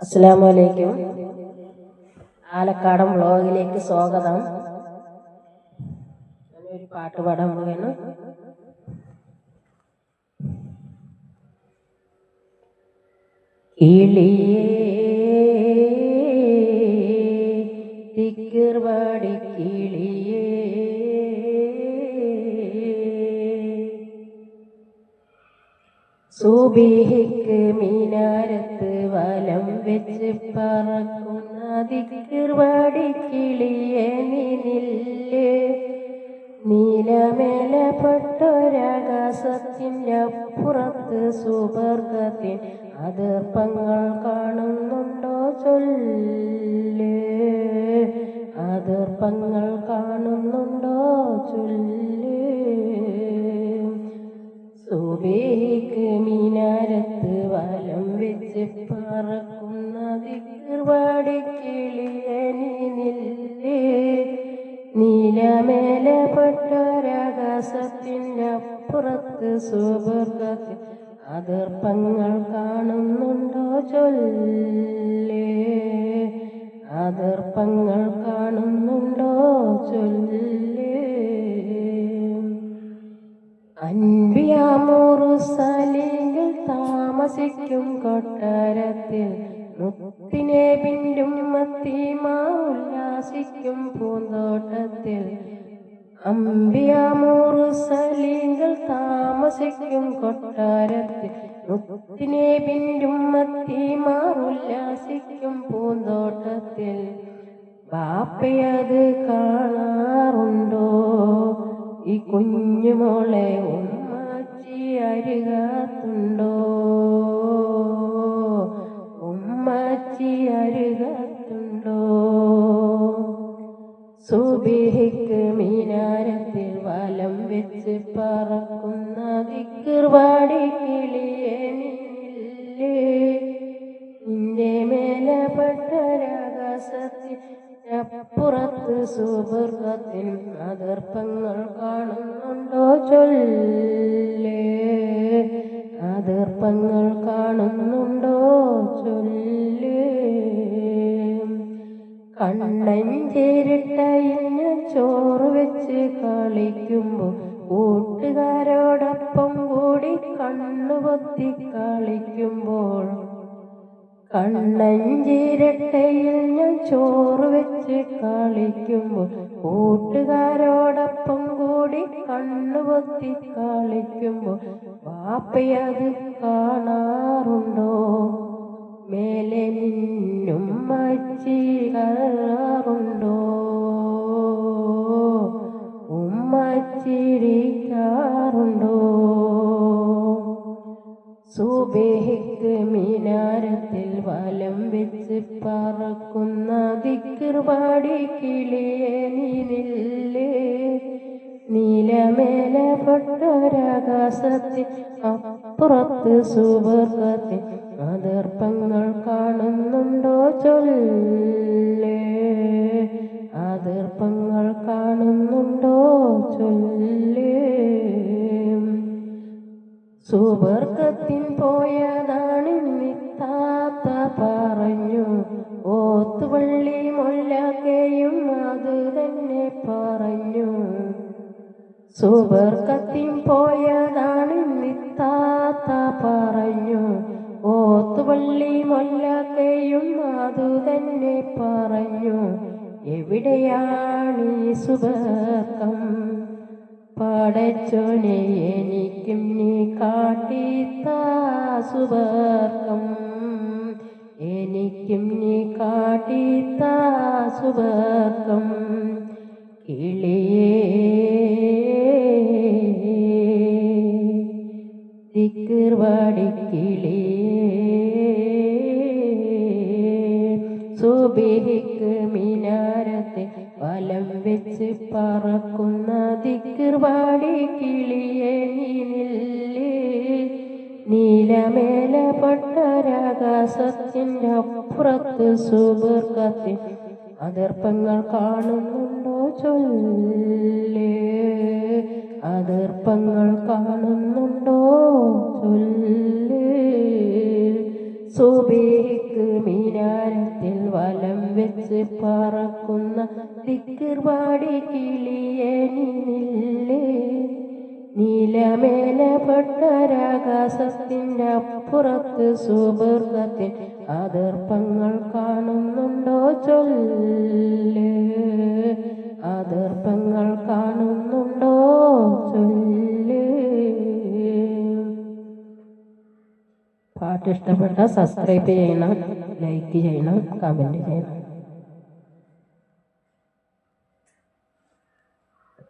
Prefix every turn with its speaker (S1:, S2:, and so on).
S1: അസ്സാം വലൈക്കും ആലക്കാടൻ വ്ളോഗിലേക്ക് സ്വാഗതം. ഒരു പാട്ട് പാടാൻ പോവുകയാണ് കിളിയേ സുബിഹിക്ക് മീനാരത്ത് വലം വെച്ച് പറക്കുന്ന ദിക്കിർവാടി കിളിയെ നിന്നില്ലേ? നീലമേലപ്പെട്ടൊരാകാശത്തിന്റെ അപ്പുറത്ത് സുവർഗത്തിൻ അതിർപ്പങ്ങൾ കാണുന്നുണ്ടോ ചൊല്ല്? അതിർപ്പങ്ങൾ കാണുന്നുണ്ടോ ചൊല്ല്? നീലമേലപ്പെട്ടൊരാകാശത്തിന്റെ അപ്പുറത്ത് സുബർഗത്തിൽ അതിർപ്പങ്ങൾ കാണുന്നുണ്ടോ ചൊല്ലേ? അതിർപ്പങ്ങൾ കാണുന്നുണ്ടോ ചൊല്ലേ? അൻപിയാമൂറുസലിങ്കിൽ താമസിക്കും കൊട്ടാരത്തിൽ മുത്തിനെ പിന്നും മത്തിമാ ഉല്ലാസിക്കും പൂന്തോട്ടത്തിൽ. അമ്പിയാമൂറുസലിങ്കിൽ താമസിക്കും കൊട്ടാരത്തിൽ. മുത്തിനെ പിന്നും മത്തിമാർ ഉല്ലാസിക്കും പൂന്തോട്ടത്തിൽ. ബാപ്പയത് കാണാറുണ്ടോ? ഈ കുഞ്ഞുമോളെ മേലപ്പെട്ടൊരാകാശത്തിൽ സുഹൃത്തിൽ അതിർപ്പങ്ങൾ കാണുന്നുണ്ടോ ചൊല്ലേ? അതിർപ്പങ്ങൾ കാണുന്നുണ്ടോ ചൊല്ലേ? കണ്ണൻ ചോറ് വെച്ച് കളിക്കുമ്പോൾ കൂട്ടുകാരോടൊപ്പം കൂടി കണ്ണുപൊത്തി കളിക്കുമ്പോൾ കണ്ണഞ്ചിരട്ടയിൽ ഞാൻ ചോറ് വെച്ച് കളിക്കുമ്പോൾ കൂട്ടുകാരോടൊപ്പം കൂടി കണ്ണുപൊത്തി കളിക്കുമ്പോൾ വാപ്പയത് കാണാറുണ്ടോ? മേലെ നിന്നും മച്ചി കാണാറുണ്ടോ ഉമ്മച്ചിരിക്കാറുണ്ടോ സുബേഹിക്ക പറക്കുന്ന ദിക്കർപാടി കിളിയെ നീനില്ലേ? നീലമേലപ്പെട്ടൊരാകാശത്തിൽ അപ്പുറത്ത് സുവർഗത്തിൽ അതിർപ്പങ്ങൾ കാണുന്നുണ്ടോ ചൊല്ലേ? അതിർപ്പങ്ങൾ കാണുന്നുണ്ടോ ചൊല്ലേ? സുവർഗത്തിൻ പോയതാണ് നിത്താത്ത പറഞ്ഞു ഓത്തുപള്ളി മൊല്ലക്കയും അത് തന്നെ പറഞ്ഞു. സുവർഗത്തിൻ പോയതാണ് നിത്താത്ത പറഞ്ഞു ഓത്തുപള്ളി മൊല്ലക്കയും അത് തന്നെ പറഞ്ഞു. എവിടെയാണ് ഈ സുബർക്കം? പടച്ചോനെ എനിക്കും നീ കാട്ടിത്താ സുവർഗം സുവർഗം കിളിയേർവാടി കിളിയേ മിനാരത്തെ വലം വെച്ച് പറക്കുന്ന തിക്കർവാടി കിളിയെ നീനില്ലേ നീലമേലപ്പെട്ടൊരാകാശത്തിന്റെ അപ്പുറത്ത് സുബർഗത്തിൽ അതിർപ്പങ്ങൾ കാണുന്നുണ്ടോ ചൊല്ലേ? അതിർപ്പങ്ങൾ കാണുന്നുണ്ടോ ചൊല്ലേ? മിനാരത്തിൽ വലം വെച്ച് പറക്കുന്ന തിക്കിർവാടി കിളിയെ നിന്നില്ലേ നീലമേലപ്പെട്ടരാകാശത്തിന്റെ അപ്പുറത്ത് സുബർഗത്തിൽ അതിർപ്പങ്ങൾ കാണുന്നുണ്ടോ ചൊല്ല്. അതർപ്പങ്ങൾ കാണുന്നുണ്ടോ? ചൊല്ല്. പാട്ട് ഇഷ്ടപ്പെട്ട സബ്സ്ക്രൈബ് ചെയ്യണം ലൈക്ക് ചെയ്യണം കമന്റ് ചെയ്യണം.